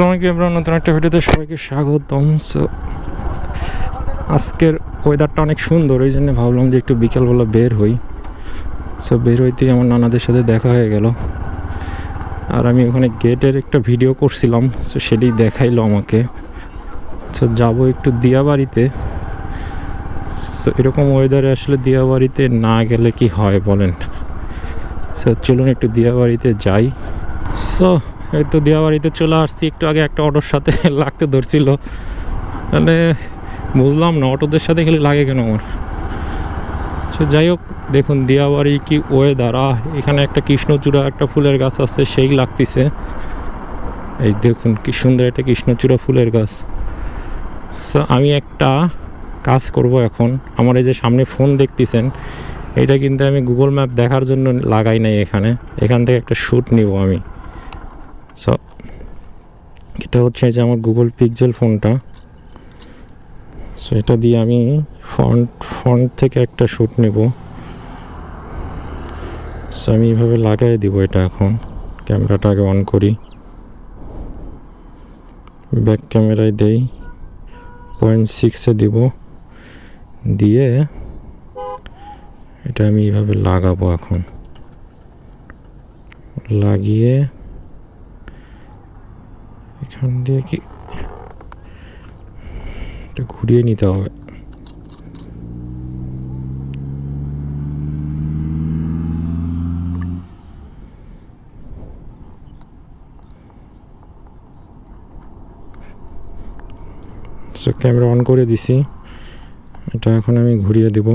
আসসালামু আলাইকুম এবার নতুন একটা ভিডিওতে সবাইকে স্বাগতম। সো আজকের ওয়েদারটা অনেক সুন্দর ওই জন্য ভাবলাম যে একটু বিকেলবেলা বের হই। সো বের হইতেই আমার নানাদের সাথে দেখা হয়ে গেল। আর আমি ওখানে গেটের একটা ভিডিও করছিলাম সো সেটি দেখাইলো আমাকে। সো যাব একটু দিয়াবাড়িতে। সো এরকম ওয়েদারে আসলে দিয়াবাড়িতে না গেলে কি হয় বলেন? সো চলুন একটু দিয়াবাড়িতে যাই। সো এই তো দিয়াবাড়িতে চলে আসছি। একটু আগে একটা অটোর সাথে লাগতে ধরছিল। মানে বুঝলাম না, অটোদের সাথে খালি লাগে কেন আমার? সো যাই হোক, দেখুন দিয়াবাড়ি কি ওয়েদার আহ, এখানে একটা কৃষ্ণচূড়া, একটা ফুলের গাছ আছে, সেই লাগতেছে। এই দেখুন কি সুন্দর একটা কৃষ্ণচূড়া ফুলের গাছ। আমি একটা কাজ করব এখন। আমার এই যে সামনে ফোন দেখতেছেন, এটা কিন্তু আমি গুগল ম্যাপ দেখার জন্য লাগাই নাই এখানে। এখান থেকে একটা শ্যুট নিব আমি। সো এটা হচ্ছে যে আমার গুগল পিক্সেল ফোনটা সো এটা দিয়ে আমি ফ্রন্ট ফ্রন্ট থেকে একটা শ্যুট নেব। সো আমি এইভাবে লাগাই দিব এটা এখন। ক্যামেরাটা আগে অন করি। ব্যাক ক্যামেরায় দেই। পয়েন্ট সিক্সে দিব। দিয়ে এটা আমি এইভাবে লাগাবো এখন। লাগিয়ে এখান দিয়ে কি? এটা ঘুরিয়ে নিতে হবে। ক্যামেরা অন করে দিছি। এটা এখন আমি ঘুরিয়ে দিব।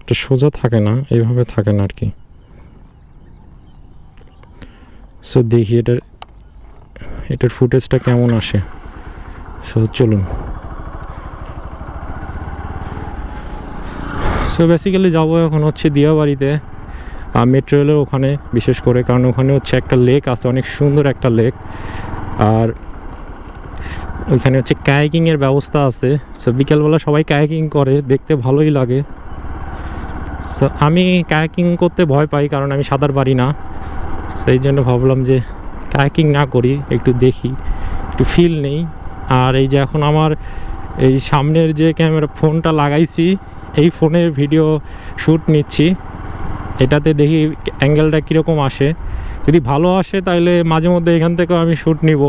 এটা সোজা থাকে না, এইভাবে থাকে না আর কি। সো দেখি এটার এটার ফুটেজটা কেমন আসে। সো চলুন। সো বেসিক্যালি যাব এখন হচ্ছে দিয়াবাড়িতে মেট্রো রেলের ওখানে, বিশেষ করে, কারণ ওখানে হচ্ছে একটা লেক আছে, অনেক সুন্দর একটা লেক আর ওইখানে হচ্ছে কায়াকিংয়ের ব্যবস্থা আছে। সো বিকেলবেলা সবাই কায়াকিং করে, দেখতে ভালোই লাগে। সো আমি কায়াকিং করতে ভয় পাই, কারণ আমি সাঁতার পারি না। সেই জন্য ভাবলাম যে কায়াকিং না করি, একটু দেখি, একটু ফিল নেই। আর এই যে এখন আমার এই সামনের যে ক্যামেরা ফোনটা লাগাইছি, এই ফোনের ভিডিও শ্যুট নিচ্ছি। এটাতে দেখি অ্যাঙ্গেলটা কীরকম আসে। যদি ভালো আসে তাহলে মাঝে মধ্যে এখান থেকেও আমি শ্যুট নিব।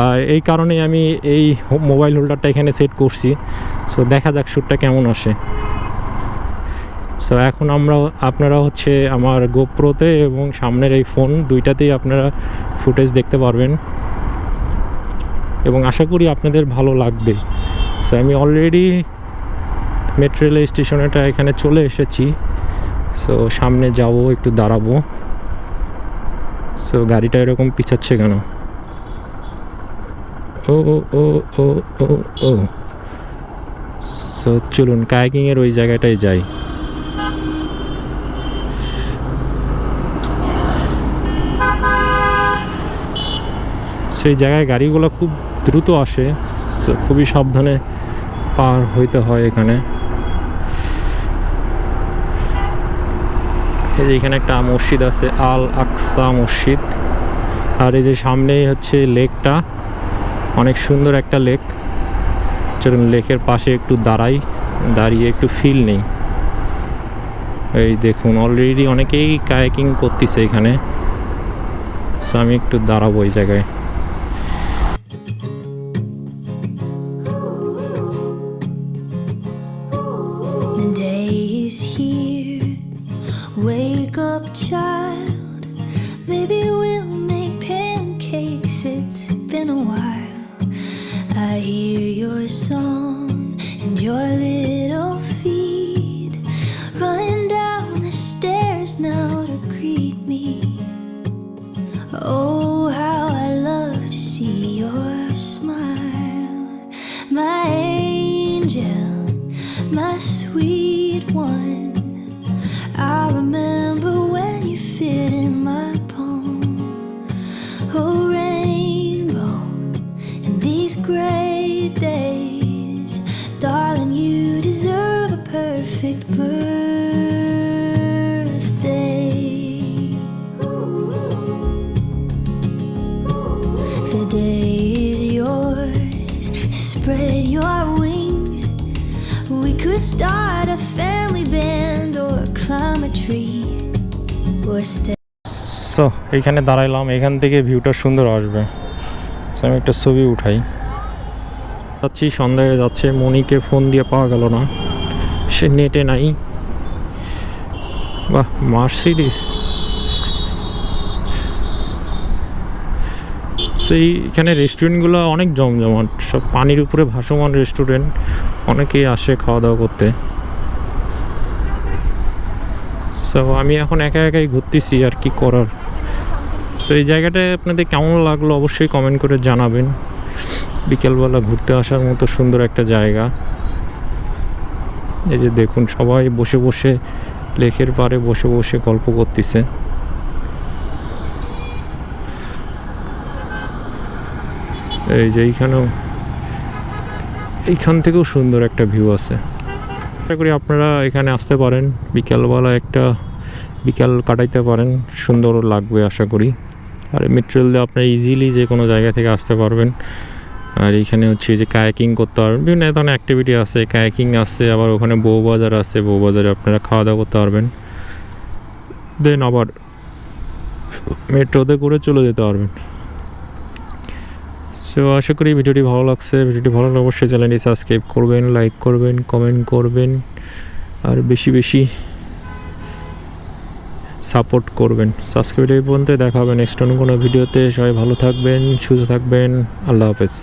আর এই কারণেই আমি এই মোবাইল হোল্ডারটা এখানে সেট করছি। সো দেখা যাক শ্যুটটা কেমন আসে। সো এখন আমরা, আপনারা হচ্ছে আমার গোপ্রোতে এবং সামনের এই ফোন দুইটাতেই আপনারা ফুটেজ দেখতে পারবেন। এবং আশা করি আপনাদের ভালো লাগবে। সো আমি অলরেডি মেট্রো রেল স্টেশনেটা এখানে চলে এসেছি। সো সামনে যাব, একটু দাঁড়াবো। সো গাড়িটা এরকম পিছাচ্ছে কেন? ও ও ও ও ও ও। সো চলুন, কায়াকিংয়ের ওই জায়গাটায় যাই। সেই জায়গায় গাড়িগুলো খুব দ্রুত আসে খুবই সাবধানে পার হইতে হয় এখানে। এই যে এখানে একটা মসজিদ আছে, আল আকসা মসজিদ। আর এই যে সামনেই হচ্ছে লেকটা, অনেক সুন্দর একটা লেক। চলুন লেকের পাশে একটু দাঁড়াই, দাঁড়িয়ে একটু ফিল নেই। এই দেখুন অলরেডি অনেকেই কায়াকিং করতেছে এখানে। So আমি একটু দাঁড়াবো এই জায়গায়। always song. perfect birthday. The day is yours, spread your wings. We could start a family band or climb a tree or stay. So এইখানে দাঁড়াইলাম এখান থেকে ভিউটা সুন্দর আসবে সো আমি একটা ছবি উঠাই যাচ্ছি সন্ধ্যায় যাচ্ছে মনিকে ফোন দিয়ে পাওয়া গেল না সে নেটে নাই। বাহ মার্সিডিস সেই এখানে রেস্টুরেন্টগুলো অনেক জমজমাট, সব পানির উপরে ভাসমান রেস্টুরেন্ট অনেকেই আসে খাওয়া দাওয়া করতে। সো আমি এখন একা একাই ঘুরতেছি আর কি করার। সো এই জায়গাটায় আপনাদের কেমন লাগল অবশ্যই কমেন্ট করে জানাবেন। বিকেলবেলা ঘুরতে আসার মতো সুন্দর একটা জায়গা। এই যে দেখুন, সবাই বসে বসে লেকের পাড়ে বসে বসে গল্প করতেছে। এই যে এইখানেও, এইখান থেকেও সুন্দর একটা ভিউ আছে। আশা করি আপনারা এখানে আসতে পারেন, বিকালবেলা একটা, বিকাল কাটাইতে পারেন, সুন্দর লাগবে আশা করি। আর মেটেরিয়াল দিয়ে আপনারা ইজিলি যে কোনো জায়গা থেকে আসতে পারবেন। আর এখানে হচ্ছে যে কায়াকিং করতে পারবেন। বিভিন্ন ধরনের অ্যাক্টিভিটি আছে, কায়াকিং আছে, আবার ওখানে বউ বাজার আছে, বউ বাজারে আপনারা খাওয়া দাওয়া করতে পারবেন। দেন আবার মেট্রোতে করে চলে যেতে পারবেন। সো আশা করি ভিডিওটি ভালো লাগছে। ভিডিওটি ভালো লাগলে অবশ্যই চ্যানেলটি সাবস্ক্রাইব করবেন লাইক করবেন কমেন্ট করবেন, আর বেশি বেশি সাপোর্ট করবেন। সাবস্ক্রাইব পর্যন্ত দেখা হবে নেক্সট অন্য কোনো ভিডিওতে। সবাই ভালো থাকবেন, সুস্থ থাকবেন। আল্লাহ হাফেজ।